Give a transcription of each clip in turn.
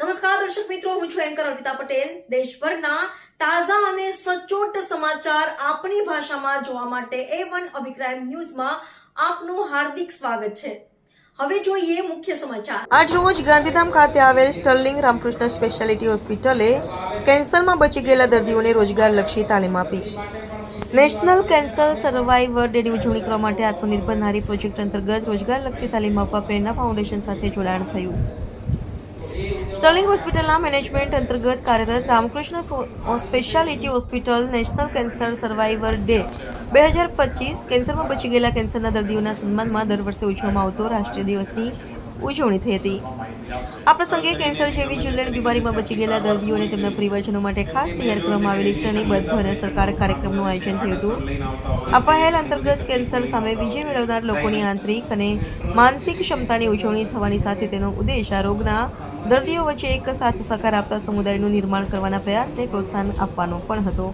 નમસ્કાર, દર્શક મિત્રો, હું છું એન્કર અર્પિતા પટેલ. દેશભરના તાજા અને સચોટ સમાચાર આપણી ભાષામાં જોવા માટે એ વન અભિપ્રાય ન્યૂઝમાં આપનું હાર્દિક સ્વાગત છે. હવે જોઈએ મુખ્ય સમાચાર. આજ રોજ ગાંધીધામ ખાતે આવેલ સ્ટર્લિંગ રામકૃષ્ણ સ્પેશિયાલિટી હોસ્પિટલે કેન્સરમાં બચી ગયેલા દર્દીઓને રોજગારલક્ષી તાલીમ આપી. નેશનલ કેન્સર સર્વાઈવર ડેની ઉજવણી કરવા માટે આત્મનિર્ભર નારી પ્રોજેક્ટ અંતર્ગત રોજગારલક્ષી તાલીમ આપવા પ્રેરણા ફાઉન્ડેશન સાથે જોડાણ થયું. સ્ટર્લિંગ હોસ્પિટલના મેનેજમેન્ટ અંતર્ગત કાર્યરત Ramkrishna speciality hospital national cancer survivor day બે હજાર પચીસ કેન્સરમાં બચી ગયેલા કેન્સરના દર્દીઓના સન્માનમાં દર વર્ષે ઉજવવામાં આવતો રાષ્ટ્રીય દિવસની ઉજવણી થઈ હતી. આ પ્રસંગે કેન્સર જેવી જીવલેણ બીમારીમાં બચી ગયેલા દર્દીઓ તેમના પરિવારજનો માટે ખાસ તૈયાર કરવામાં આવેલી શ્રેણીબદ્ધ અને સરકાર કાર્યક્રમનું આયોજન થયું હતું. આ પહેલ અંતર્ગત કેન્સર સામે વિજય મેળવનાર લોકોની આંતરિક અને માનસિક ક્ષમતાની ઉજવણી થવાની સાથે તેનો ઉદ્દેશ આ રોગના દર્દીઓ વચ્ચે એક સાથે સહકાર આપતા સમુદાયનું નિર્માણ કરવાના પ્રયાસને પ્રોત્સાહન આપવાનો પણ હતો.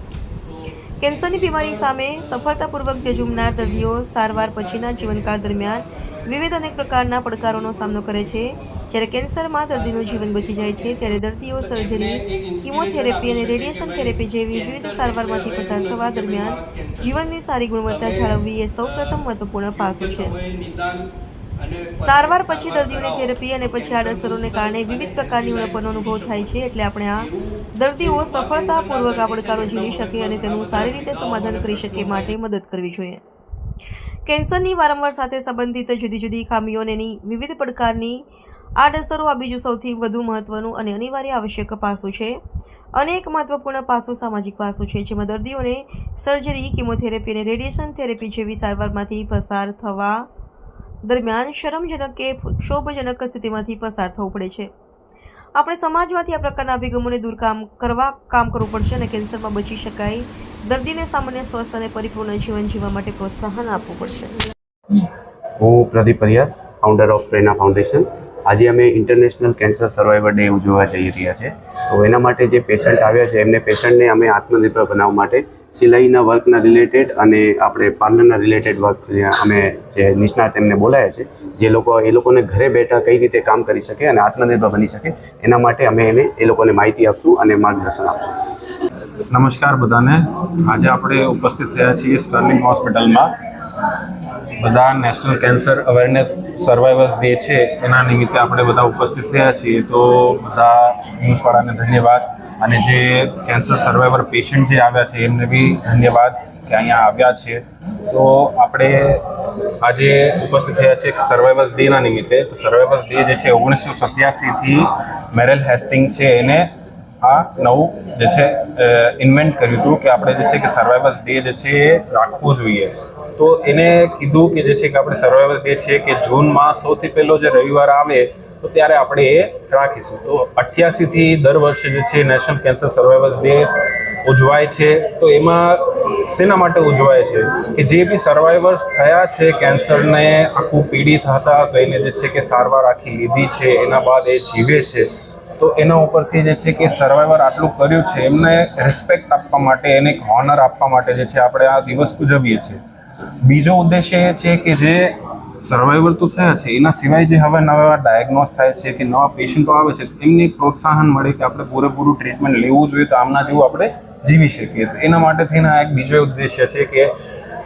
કેન્સરની બીમારી સામે સફળતાપૂર્વક જજુમનાર દર્દીઓ સારવાર પછીના જીવનકાળ દરમિયાન વિવિધ અનેક પ્રકારના પડકારોનો સામનો કરે છે. જ્યારે કેન્સરમાં દર્દીનું જીવન બચી જાય છે, ત્યારે દર્દીઓ સર્જરી, કિમોથેરેપી અને રેડિયેશન થેરેપી જેવી વિવિધ સારવારમાંથી પસાર થવા દરમિયાન જીવનની સારી ગુણવત્તા જાળવવી એ સૌપ્રથમ મહત્વપૂર્ણ પાસું છે. સારવાર પછી દર્દીઓની થેરપી અને પછી આડઅસરોને કારણે વિવિધ પ્રકારની ઉણપનો અનુભવ થાય છે, એટલે આપણે આ દર્દીઓ સફળતાપૂર્વક આ પડકારો ઝીલી શકે અને તેનું સારી રીતે સમાધાન કરી શકે માટે મદદ કરવી જોઈએ. કેન્સરની વારંવાર સાથે સંબંધિત જુદી જુદી ખામીઓને વિવિધ પ્રકારની આડઅસરો આ બીજું સૌથી વધુ મહત્વનું અને અનિવાર્ય આવશ્યક પાસું છે. અનેક મહત્વપૂર્ણ પાસું સામાજિક પાસું છે, જેમાં દર્દીઓને સર્જરી, કિમોથેરેપી અને રેડિયેશન થેરેપી જેવી સારવારમાંથી પસાર થવા દરમિયાન શરમજનક કે ક્ષોભજનક સ્થિતિમાંથી પસાર થવું પડે છે. આપણે સમાજમાંથી આ પ્રકારના અભિગમોને દૂર કામ, કરવા કામ કરવું પડશે અને કેન્સરમાં બચી શકાય દર્દીને સામાન્ય સ્વસ્થ અને પરિપૂર્ણ જીવન જીવવા માટે પ્રોત્સાહન આપવું પડશે. હું Pradeep Pariyar founder of Prerna foundation આજે અમે ઇન્ટરનેશનલ કેન્સર સર્વાઈવર ડે ઉજવવા જઈ રહ્યા છે. તો એના માટે જે પેશન્ટ આવ્યા છે, એમને પેશન્ટને અમે આત્મનિર્ભર બનાવવા માટે સિલાઈના વર્કના રિલેટેડ અને આપણે પાર્લરના રિલેટેડ વર્ક અમે જે નિષ્ણાત એમને બોલાયા છે, જે લોકો, એ લોકોને ઘરે બેઠા કઈ રીતે કામ કરી શકે અને આત્મનિર્ભર બની શકે, એના માટે અમે એને એ લોકોને માહિતી આપશું અને માર્ગદર્શન આપશું. નમસ્કાર બધાને. આજે આપણે ઉપસ્થિત થયા છીએ સ્ટર્લિંગ હોસ્પિટલમાં. બધા national cancer awareness survivors day છે, એના નિમિત્તે આપણે બધા ઉપસ્થિત થયા છીએ. તો બધા ન્યૂઝવાળાને ધન્યવાદ. અને જે કેન્સર સર્વાઈવર પેશન્ટ જે આવ્યા છે, એમને બી ધન્યવાદ કે અહીંયા આવ્યા છે. તો આપણે આજે ઉપસ્થિત થયા છે સર્વાઈવર્સ ડેના નિમિત્તે. તો સર્વાઈવર્સ ડે જે છે, ઓગણીસો સત્યાસીથી મેરેલ હેસ્ટિંગ છે એને આ નવું જે છે ઇન્વેન્ટ કર્યું હતું કે આપણે જે છે કે સર્વાઈવર્સ ડે જે છે એ રાખવું જોઈએ. તો એને કીધું કે જે છે કે આપણે સર્વાઈવર્સ ડે છે કે જૂનમાં સૌથી પહેલો જે રવિવાર આવે, તો ત્યારે આપણે એ રાખીશું. તો અઠ્યાસીથી દર વર્ષે જે છે નેશનલ કેન્સર સર્વાઈવર્સ ડે ઉજવાય છે. તો એમાં શેના માટે ઉજવાય છે? કે જે બી સર્વાઈવર્સ થયા છે કેન્સરને આખું પીડિત હતા, તો એને જે છે કે સારવાર આખી લીધી છે, એના બાદ એ જીવે છે. તો એના ઉપરથી જે છે કે સર્વાઈવર આટલું કર્યું છે, એમને રિસ્પેક્ટ આપવા માટે એને એક હોનર આપવા માટે જે છે આપણે આ દિવસ ઉજવીએ છીએ. બીજો ઉદ્દેશ્ય એ છે કે જે સર્વાઈવર તો થયા છે, એના સિવાય જે હવે નવા ડાયગ્નોસ થાય છે કે નવા પેશન્ટો આવે છે, એમને પ્રોત્સાહન મળે કે આપણે પૂરેપૂરું ટ્રીટમેન્ટ લેવું જોઈએ તો આમના જેવું આપણે જીવી શકીએ. તો એના માટે થઈને આ એક બીજો ઉદ્દેશ્ય છે કે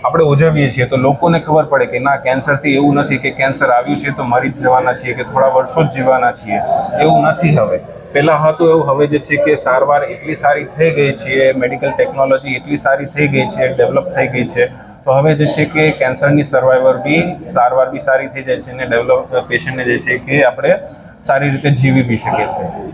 આપણે ઉજવીએ છીએ. તો લોકોને ખબર પડે કે ના, કેન્સરથી એવું નથી કે કેન્સર આવ્યું છે તો મરી જ જવાના છીએ કે થોડા વર્ષો જ જીવવાના છીએ. એવું નથી હવે. પહેલાં હતું એવું, હવે જે છે કે સારવાર એટલી સારી થઈ ગઈ છે મેડિકલ ટેકનોલોજી એટલી સારી થઈ ગઈ છે ડેવલપ થઈ ગઈ છે. તો હવે જે છે કે કેન્સરની સર્વાઈવર બી, સારવાર બી સારી થઈ જાય છે અને ડેવલપ પેશન્ટને જે છે કે આપણે સારી રીતે જીવી બી શકીએ છીએ.